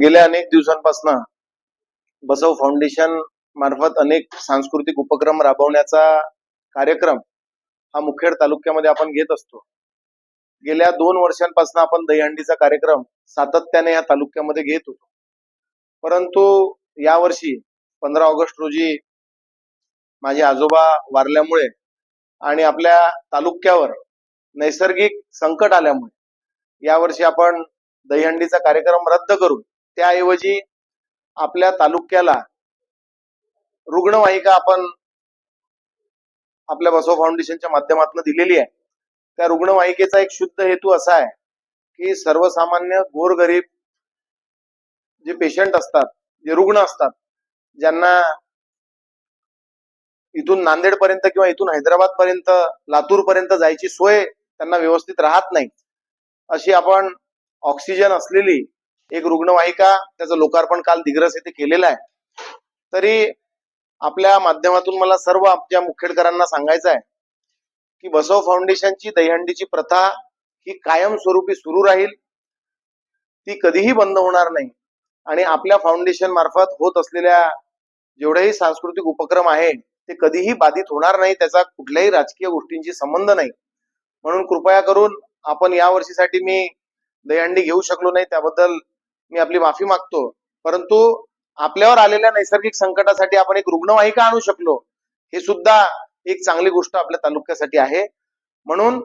गेल्या अनेक दिवसांपासून बसव फाउंडेशन मार्फत अनेक सांस्कृतिक उपक्रम राबवण्याचा कार्यक्रम हा मुखेड तालुक्यामध्ये आपण घेत असतो. गेल्या दोन वर्षांपासून आपण दहीहंडीचा कार्यक्रम सातत्याने या तालुक्यामध्ये घेत होतो. परंतु यावर्षी पंधरा ऑगस्ट रोजी माझे आजोबा वारल्यामुळे आणि आपल्या तालुक्यावर नैसर्गिक संकट आल्यामुळे यावर्षी आपण दहीहंडीचा कार्यक्रम रद्द करून त्याऐवजी आपल्या तालुक्याला रुग्णवाहिका आपण आपल्या बसव फाउंडेशनच्या माध्यमातून दिलेली आहे. त्या रुग्णवाहिकेचा एक शुद्ध हेतू असा आहे की सर्वसामान्य गोरगरीब जे पेशंट असतात जे रुग्ण असतात ज्यांना इथून नांदेड पर्यंत किंवा इथून हैदराबाद पर्यंत लातूर पर्यंत जायची सोय त्यांना व्यवस्थित राहत नाही. अशी आपण ऑक्सिजन असलेली एक रुग्णवाहिका त्याचं लोकार्पण काल दिग्रस येथे केलेलं आहे. तरी आपल्या माध्यमातून मला सर्व आपल्या मुखेडकरांना सांगायचं आहे की बसव फाउंडेशनची दहीहंडीची प्रथा ही कायमस्वरूपी सुरू राहील. ती कधीही बंद होणार नाही. आणि आपल्या फाउंडेशन मार्फत होत असलेल्या जेवढेही सांस्कृतिक उपक्रम आहे ते कधीही बाधित होणार नाही त्याचा कुठल्याही राजकीय गोष्टींशी संबंध नाही. म्हणून कृपया करून आपण या वर्षीसाठी मी दहीहंडी घेऊ शकलो नाही त्याबद्दल मी आपली माफी मागतो. परंतु आपल्यावर आलेल्या नैसर्गिक संकटासाठी आपण एक रुग्णवाहिका आणू शकलो हे सुद्धा एक चांगली गोष्ट आपल्या तालुक्यासाठी आहे. म्हणून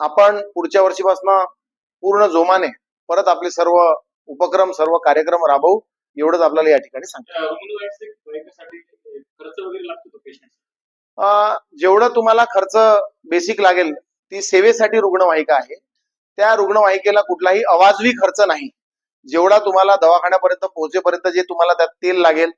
आपण पुढच्या वर्षीपासून पूर्ण जोमाने परत आपले सर्व उपक्रम सर्व कार्यक्रम राबवू एवढंच आपल्याला या ठिकाणी सांगतो. जेवढं तुम्हाला खर्च बेसिक लागेल ती सेवेसाठी रुग्णवाहिका आहे. त्या रुग्णवाहिकेला कुठलाही अवाजवी खर्च नाही. जेवढा तुम्हाला दवाखान्यापर्यंत पोहोचेपर्यंत जे तुम्हाला त्यात तेल लागेल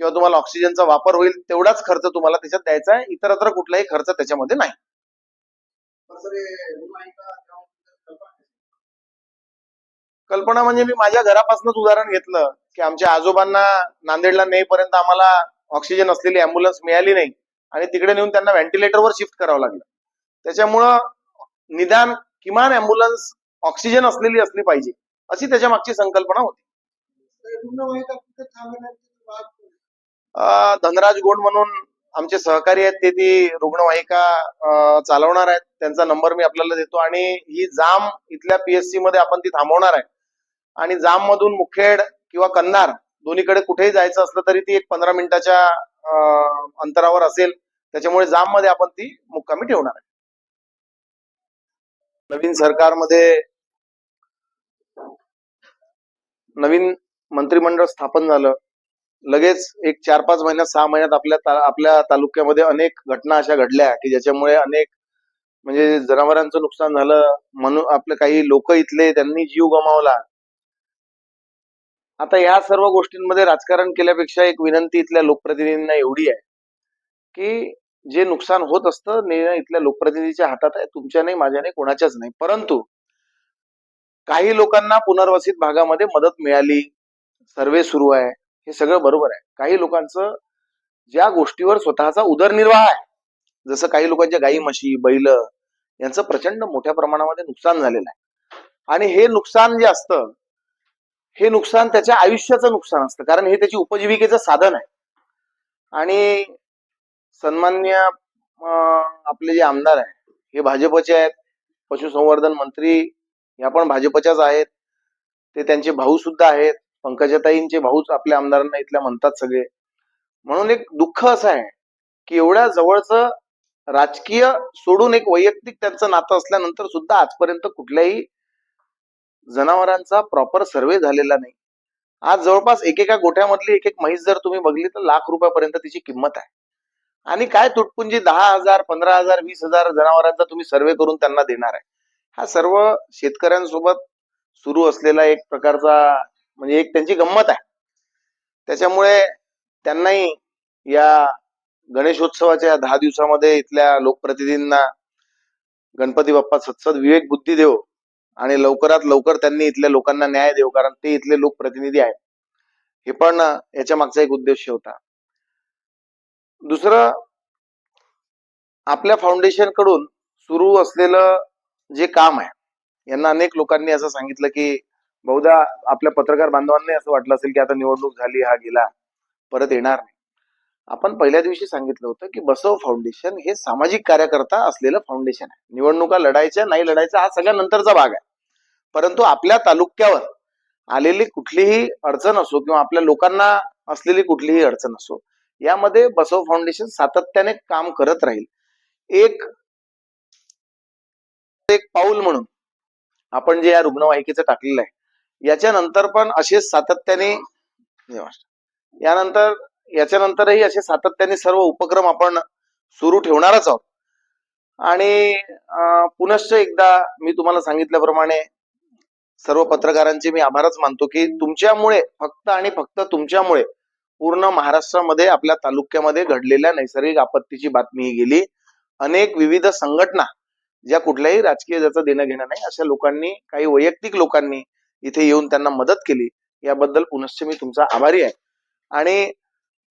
किंवा तुम्हाला ऑक्सिजनचा वापर होईल तेवढाच खर्च तुम्हाला त्याच्यात द्यायचा आहे. इतरत्र कुठलाही खर्च त्याच्यामध्ये नाही. कल्पना म्हणजे मी माझ्या घरापासूनच उदाहरण घेतलं की आमच्या आजोबांना नांदेडला नेईपर्यंत आम्हाला ऑक्सिजन असलेली अँब्युलन्स मिळाली नाही आणि तिकडे नेऊन त्यांना व्हेंटिलेटरवर शिफ्ट करावं लागलं. त्याच्यामुळं निदान किमान अँब्युलन्स ऑक्सिजन असलेली असली पाहिजे. अशी त्याच्या मागची संकल्पना होती. धनराज गोंड म्हणून आमचे सहकारी आहेत ते ती रुग्णवाहिका चालवणार आहेत. त्यांचा नंबर मी आपल्याला देतो आणि ही जाम इथल्या पीएससी मध्ये आपण ती थांबवणार आहे. आणि जाम मधून मुखेड किंवा कन्नार दोन्हीकडे कुठेही जायचं असलं तरी ती एक पंधरा मिनिटाच्या अंतरावर असेल. त्याच्यामुळे जाममध्ये आपण ती मुक्कामी ठेवणार आहे. नवीन सरकारमध्ये नवीन मंत्रिमंडळ स्थापन झालं. लगेच एक चार पाच महिन्यात सहा महिन्यात आपल्या ता- आपल्या तालुक्यामध्ये अनेक घटना अशा घडल्या की ज्याच्यामुळे अनेक म्हणजे जनावरांचं नुकसान झालं. म्हणून आपले काही लोक इथले त्यांनी जीव गमावला. आता या सर्व गोष्टींमध्ये राजकारण केल्यापेक्षा एक विनंती इथल्या लोकप्रतिनिधींना एवढी आहे की जे नुकसान होत असतं ने इथल्या लोकप्रतिनिधीच्या हातात आहे तुमच्या नाही माझ्या नाही कोणाच्याच नाही. परंतु काही लोकांना पुनर्वसित भागामध्ये मदत मिळाली. सर्वे सुरू आहे. हे सगळं बरोबर आहे. काही लोकांचं ज्या गोष्टीवर स्वतःचा उदरनिर्वाह आहे जसं काही लोकांच्या गाई म्हशी बैल यांचं प्रचंड मोठ्या प्रमाणामध्ये नुकसान झालेलं आहे. आणि हे नुकसान जे असतं हे नुकसान त्याच्या आयुष्याचं नुकसान असतं. कारण हे त्याची उपजीविकेचं साधन आहे. आणि सन्मान्य आपले जे आमदार आहे हे भाजपचे आहेत. पशुसंवर्धन मंत्री या पण भाजपच्याच आहेत. ते त्यांचे भाऊ सुद्धा आहेत. पंकजाताईंचे भाऊच आपल्या आमदारांना इथल्या म्हणतात सगळे. म्हणून एक दुःख असं आहे की एवढ्या जवळचं राजकीय सोडून एक वैयक्तिक त्यांचं नातं असल्यानंतर सुद्धा आजपर्यंत कुठल्याही जनावरांचा प्रॉपर सर्वे झालेला नाही. आज जवळपास एकेका गोठ्यामधली एक एक म्हैस जर तुम्ही बघली तर लाख रुपयापर्यंत तिची किंमत आहे. आणि काय तुटपुंजी दहा हजार पंधरा हजार वीस हजार जनावरांचा तुम्ही सर्वे करून त्यांना देणार आहे. हा सर्व शेतकऱ्यांसोबत सुरू असलेला एक प्रकारचा म्हणजे एक त्यांची गंमत आहे. त्याच्यामुळे त्यांनाही या गणेशोत्सवाच्या दहा दिवसामध्ये इथल्या लोकप्रतिनिधींना गणपती बाप्पा सत्सद विवेक बुद्धी देव आणि लवकरात लवकर त्यांनी इथल्या लोकांना न्याय देव कारण ते इथले लोकप्रतिनिधी आहेत. हे पण याच्या मागचा एक उद्देश होता. दुसरं आपल्या फाउंडेशनकडून सुरू असलेलं जे काम आहे. यांना अनेक लोकांनी असं सांगितलं की बहुधा आपल्या पत्रकार बांधवांनी असं वाटलं असेल की आता निवडणूक झाली हा गेला परत येणार नाही. आपण पहिल्या दिवशी सांगितलं होतं की बसव फाउंडेशन हे सामाजिक कार्यकर्ता असलेलं फाउंडेशन आहे. निवडणुका लढायच्या नाही लढायच्या हा सगळ्या नंतरचा भाग आहे. परंतु आपल्या तालुक्यावर आलेली कुठलीही अडचण असो किंवा आपल्या लोकांना असलेली कुठलीही अडचण असो यामध्ये बसव फाउंडेशन सातत्याने काम करत राहील. एक एक पाऊल म्हणून आपण जे या रुग्णवाहिकेचं टाकलेलं आहे याच्यानंतर पण असे सातत्याने यानंतर याच्यानंतरही असे सातत्याने सर्व उपक्रम आपण सुरू ठेवणारच आहोत. आणि पुनश्च एकदा मी तुम्हाला सांगितल्याप्रमाणे सर्व पत्रकारांचे मी आभारच मानतो की तुमच्यामुळे फक्त आणि फक्त तुमच्यामुळे पूर्ण महाराष्ट्रामध्ये आपल्या तालुक्यामध्ये घडलेल्या नैसर्गिक आपत्तीची बातमी ही गेली. अनेक विविध संघटना ज्या कुठल्याही राजकीय ज्याचं देणं घेणं नाही अशा लोकांनी काही वैयक्तिक लोकांनी इथे येऊन त्यांना मदत केली याबद्दल पुनश्च मी तुमचा आभारी आहे. आणि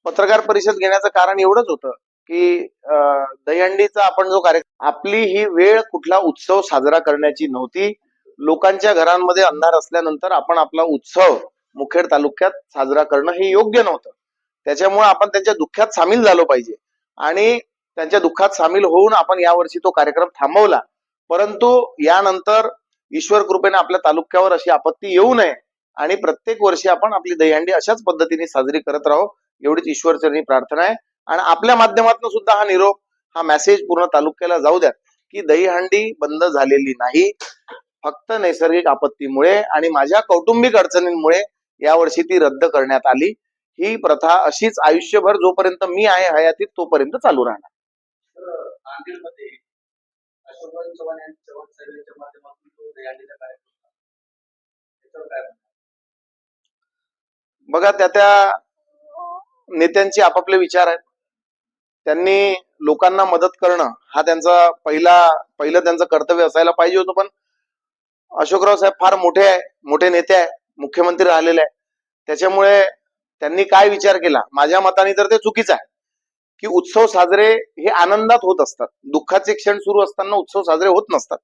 पत्रकार परिषद घेण्याचं कारण एवढंच होतं की अं, दहीहंडीचा आपण जो कार्यक्रम आपली ही वेळ कुठला उत्सव साजरा करण्याची नव्हती. लोकांच्या घरांमध्ये अंधार असल्यानंतर आपण आपला उत्सव मुखेड तालुक्यात साजरा करणं हे योग्य नव्हतं. त्याच्यामुळे आपण त्यांच्या दुःखात सामील झालो पाहिजे. आणि त्यांच्या दुःखात सामील होऊन आपण यावर्षी तो कार्यक्रम थांबवला. परंतु यानंतर ईश्वर कृपेने आपल्या तालुक्यावर अशी आपत्ती येऊ नये आणि प्रत्येक वर्षी आपण आपली दहीहंडी अशाच पद्धतीने साजरी करत राहू एवढीच ईश्वरचरणी प्रार्थना आहे. आणि आपल्या माध्यमातून सुद्धा हा निरोप हा मेसेज पूर्ण तालुक्याला जाऊ द्या की दहीहंडी बंद झालेली नाही. फक्त नैसर्गिक आपत्तीमुळे आणि माझ्या कौटुंबिक अडचणींमुळे यावर्षी ती रद्द करण्यात आली. ही प्रथा अशीच आयुष्यभर जोपर्यंत मी आहे हयातीत तोपर्यंत चालू राहणार. नांदेडमध्ये अशोकराव चव्हाण यांच्या चव्हाण साहेबांच्या माध्यमातून जो दहीहंडीचा कार्यक्रम त्याच्यावर काय बघा त्या त्या नेत्यांचे आपापले विचार आहेत. त्यांनी लोकांना मदत करणं हा त्यांचा पहिला पहिलं त्यांचं कर्तव्य असायला पाहिजे होतं पण अशोकराव साहेब फार मोठे आहे मोठे नेते आहे मुख्यमंत्री राहिलेले आहे. त्याच्यामुळे त्यांनी काय विचार केला? माझ्या मताने तर ते चुकीचं आहे. की उत्सव साजरे हे आनंदात होत असतात. दुःखाचे क्षण सुरू असताना उत्सव साजरे होत नसतात.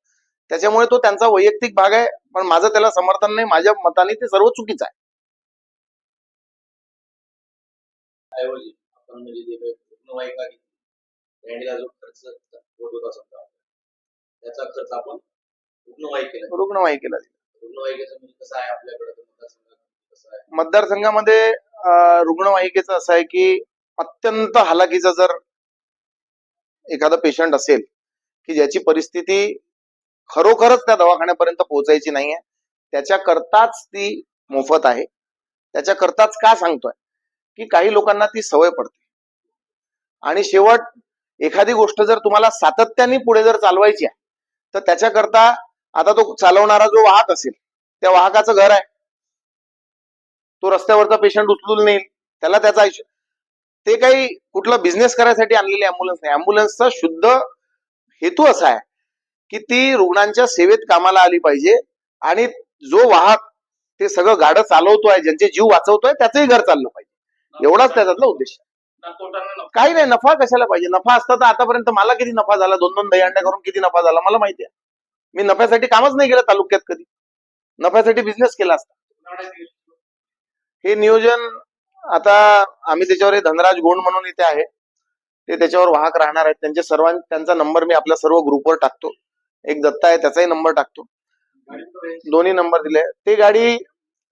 त्याच्यामुळे तो त्यांचा वैयक्तिक भाग आहे पण माझं त्याला समर्थन नाही माझ्या मताने ते सर्व चुकीचं आहे. आपण म्हणजे रुग्णवाहिकेचं म्हणजे मतदारसंघामध्ये रुग्णवाहिकेचं असं आहे की अत्यंत हलाखीचा जर एखादा पेशंट असेल की ज्याची परिस्थिती खरोखरच त्या दवाखान्यापर्यंत पोहोचायची नाहीये त्याच्याकरताच ती मोफत आहे. त्याच्याकरताच का सांगतोय? की काही लोकांना ती सवय पडते. आणि शेवट एखादी गोष्ट जर तुम्हाला सातत्याने पुढे जर चालवायची आहे तर त्याच्याकरता आता तो चालवणारा जो वाहक असेल त्या वाहकाचं घर आहे. तो रस्त्यावरचा पेशंट उचलून नेईल. त्याला त्याचा आयुष्य ते काही कुठलं बिझनेस करायसाठी आणलेली अँब्युलन्स नाही. अँब्युलन्सचा शुद्ध हेतू असा आहे की ती रुग्णांच्या सेवेत कामाला आली पाहिजे आणि जो वाहक ते सगळं गाडं चालवतोय ज्यांचे जीव वाचवतोय त्याचंही घर चाललं पाहिजे. एवढाच त्याच्यातला उद्देश. काही नाही नफा कशाला पाहिजे? नफा असता तर आतापर्यंत मला किती नफा झाला? दोन दोन दहीहंड्या करून किती नफा झाला? मला माहिती आहे. मी नफ्यासाठी कामच नाही केलं तालुक्यात कधी. नफ्यासाठी बिझनेस केला असता. हे नियोजन आता आम्ही त्याच्यावर हे धनराज गोंड म्हणून इथे आहे. ते त्याच्यावर वाहक राहणार आहेत. त्यांचे सर्वां त्यांचा नंबर मी आपल्या सर्व ग्रुपवर टाकतो. एक दत्ता आहे त्याचाही नंबर टाकतो. दोन्ही नंबर दिले. ते गाडी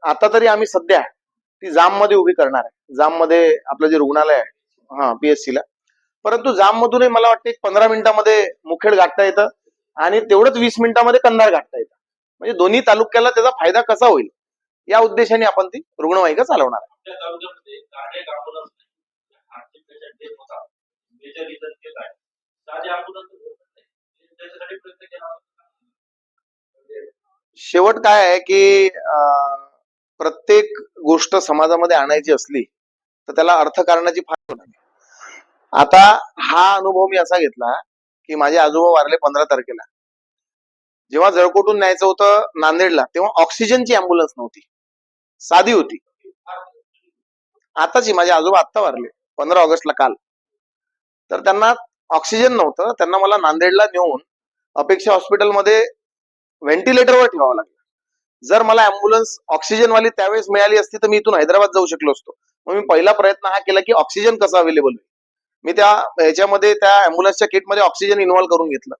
आता तरी आम्ही सध्या ती जाममध्ये उभी करणार आहे. जाममध्ये आपलं जे रुग्णालय आहे हा पीएससी ला. परंतु जाम मधूनही मला वाटतं एक पंधरा मिनिटामध्ये मुखेड गाठता येतं आणि तेवढंच वीस मिनिटामध्ये कंधार गाठता येतं. म्हणजे दोन्ही तालुक्याला त्याचा फायदा कसा होईल? या उद्देशाने आपण ती रुग्णवाहिका चालवणार आहे. आपल्या तालुक्यामध्ये कार्डियक अँब्युलन्स नाही आर्थिक पेशंट डेथ होता मेजर रिझन तेच आहे. साधे अँब्युलन्स त्याच्यासाठी प्रयत्न केला शेवट काय आहे की प्रत्येक गोष्ट समाजामध्ये आणायची असली तर त्याला अर्थकारणाची फार आता हा अनुभव मी असा घेतला की माझे आजोबा वारले पंधरा तारखेला. जेव्हा जळकोटून न्यायचं होतं नांदेडला तेव्हा ऑक्सिजनची अँब्युलन्स नव्हती. साधी होती. आताची माझे आजोबा आत्ता वारले पंधरा ऑगस्टला काल. तर त्यांना ऑक्सिजन नव्हतं त्यांना मला नांदेडला नेऊन अपेक्षा हॉस्पिटलमध्ये व्हेंटिलेटरवर ठेवावं लागलं. जर मला अँब्युलन्स ऑक्सिजनवाली त्यावेळेस मिळाली असती तर मी इथून हैदराबाद जाऊ शकलो असतो. मग मी पहिला प्रयत्न हा केला की ऑक्सिजन कसा अवेलेबल होईल. मी त्या ह्याच्यामध्ये त्या अँब्युलन्सच्या किटमध्ये ऑक्सिजन इन्व्हॉल्व करून घेतलं.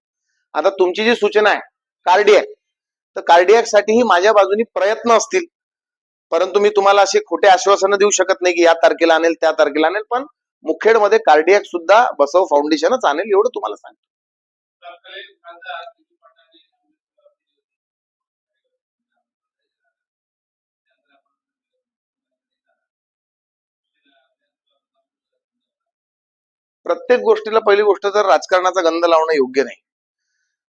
आता तुमची जी सूचना आहे कार्डियक तर कार्डियक साठीही माझ्या बाजूनी प्रयत्न असतील. परंतु मी तुम्हाला असे खोटे आश्वासनं देऊ शकत नाही की या तारखेला आणेल त्या तारखेला आणेल पण मुखेडमध्ये कार्डियक सुद्धा बसव फाउंडेशनच आणेल एवढं तुम्हाला सांगतो. प्रत्येक गोष्टीला पहिली गोष्ट तर राजकारणाचा गंध लावणं योग्य नाही.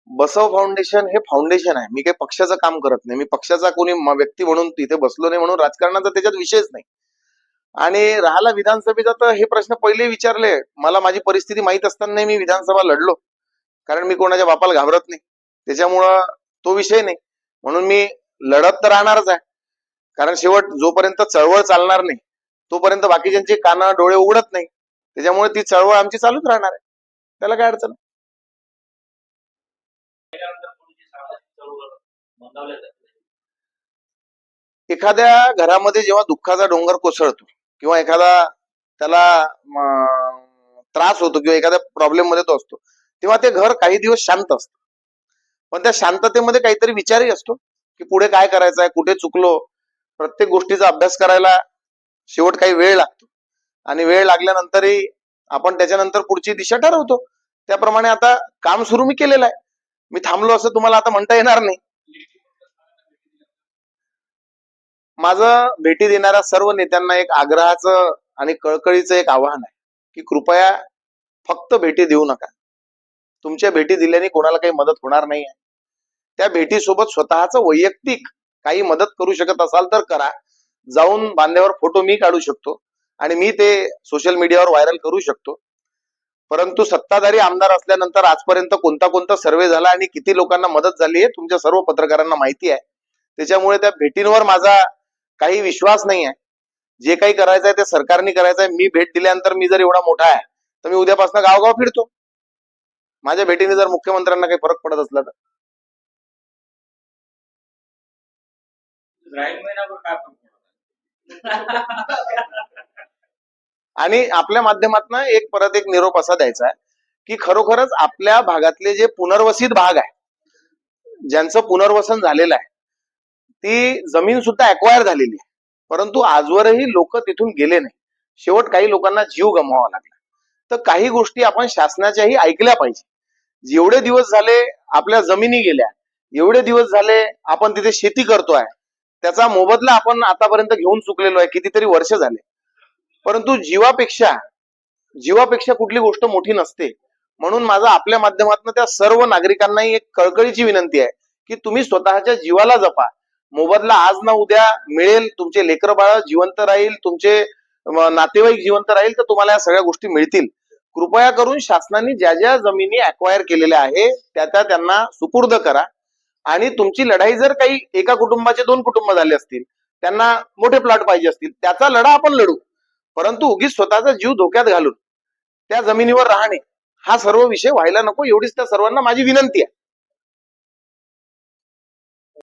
बसव फाउंडेशन हे फाउंडेशन आहे. मी काही पक्षाचं काम करत नाही. मी पक्षाचा कोणी व्यक्ती म्हणून तिथे बसलो नाही म्हणून राजकारणाचा त्याच्यात विषयच नाही. आणि राहिला विधानसभेचा तर हे प्रश्न पहिले विचारले. मला माझी परिस्थिती माहीत असताना मी विधानसभा लढलो. कारण मी कोणाच्या बापाला घाबरत नाही. त्याच्यामुळं तो विषय नाही. म्हणून मी लढत तर राहणारच आहे. कारण शेवट जोपर्यंत चळवळ चालणार नाही तोपर्यंत बाकीच्यांचे कानं डोळे उघडत नाही. त्याच्यामुळे ती चळवळ आमची चालूच राहणार आहे. त्याला काय अडचण? एखाद्या घरामध्ये जेव्हा दुःखाचा डोंगर कोसळतो किंवा एखादा त्याला त्रास होतो किंवा एखाद्या प्रॉब्लेममध्ये तो असतो तेव्हा ते घर काही दिवस शांत असतं. पण त्या शांततेमध्ये काहीतरी विचारही असतो की पुढे काय करायचं आहे कुठे चुकलो? प्रत्येक गोष्टीचा अभ्यास करायला शेवट काही वेळ लागतो. आणि वेळ लागल्यानंतरही आपण त्याच्यानंतर पुढची दिशा ठरवतो. त्याप्रमाणे आता काम सुरू मी केलेलं आहे. मी थांबलो असं तुम्हाला आता म्हणता येणार नाही. माझं भेटी देणाऱ्या सर्व नेत्यांना एक आग्रहाचं आणि कळकळीचं एक आवाहन आहे की कृपया फक्त भेटी देऊ नका. तुमच्या भेटी दिल्याने कोणाला काही मदत होणार नाही आहे. त्या भेटीसोबत स्वतःचं वैयक्तिक काही मदत करू शकत असाल तर करा. जाऊन बांध्यावर फोटो मी काढू शकतो आणि मी ते सोशल मीडियावर व्हायरल करू शकतो. परंतु सत्ताधारी आमदार असल्यानंतर आजपर्यंत कोणता कोणता सर्वे झाला आणि किती लोकांना मदत झाली आहे तुमच्या सर्व पत्रकारांना माहिती आहे. त्याच्यामुळे त्या भेटींवर माझा काही विश्वास नाही आहे जे काही करायचं आहे ते सरकारने करायचं आहे मी भेट दिल्यानंतर मी जर एवढा मोठा आहे तर मी उद्यापासून गावगाव फिरतो. माझ्या भेटीने जर मुख्यमंत्र्यांना काही फरक पडत असला तर. आणि आपल्या माध्यमातून एक परत एक निरोप असा द्यायचा आहे की खरोखरच आपल्या भागातले जे पुनर्वसित भाग आहे ज्यांचं पुनर्वसन झालेलं आहे ती जमीन सुद्धा अक्वायर झालेली आहे. परंतु आजवरही लोक तिथून गेले नाही. शेवट काही लोकांना जीव गमवावा लागला. तर काही गोष्टी आपण शासनाच्याही ऐकल्या पाहिजे. जेवढे दिवस झाले आपल्या जमिनी गेल्या एवढे दिवस झाले आपण तिथे शेती करतोय त्याचा मोबदला आपण आतापर्यंत घेऊन चुकलेलो आहे कितीतरी वर्ष झाले. परंतु जीवापेक्षा जीवापेक्षा कुठली गोष्ट मोठी नसते. म्हणून माझा आपल्या माध्यमातून त्या सर्व नागरिकांनाही एक कळकळीची विनंती आहे की तुम्ही स्वतःच्या जीवाला जपा. मोबदला आज ना उद्या मिळेल तुमचे लेकर बाळ जिवंत राहील तुमचे नातेवाईक जिवंत राहील तर तुम्हाला या सगळ्या गोष्टी मिळतील. कृपया करून शासनाने ज्या ज्या जमिनी अक्वायर केलेल्या आहे त्या त्या त्यांना सुपूर्द करा. आणि तुमची लढाई जर काही एका कुटुंबाचे दोन कुटुंब झाले असतील त्यांना मोठे प्लॉट पाहिजे असतील त्याचा लढा आपण लढू. परंतु उगीच स्वतःचा जीव धोक्यात घालून त्या जमिनीवर राहणे हा सर्व विषय व्हायला नको एवढीच त्या सर्वांना माझी विनंती आहे.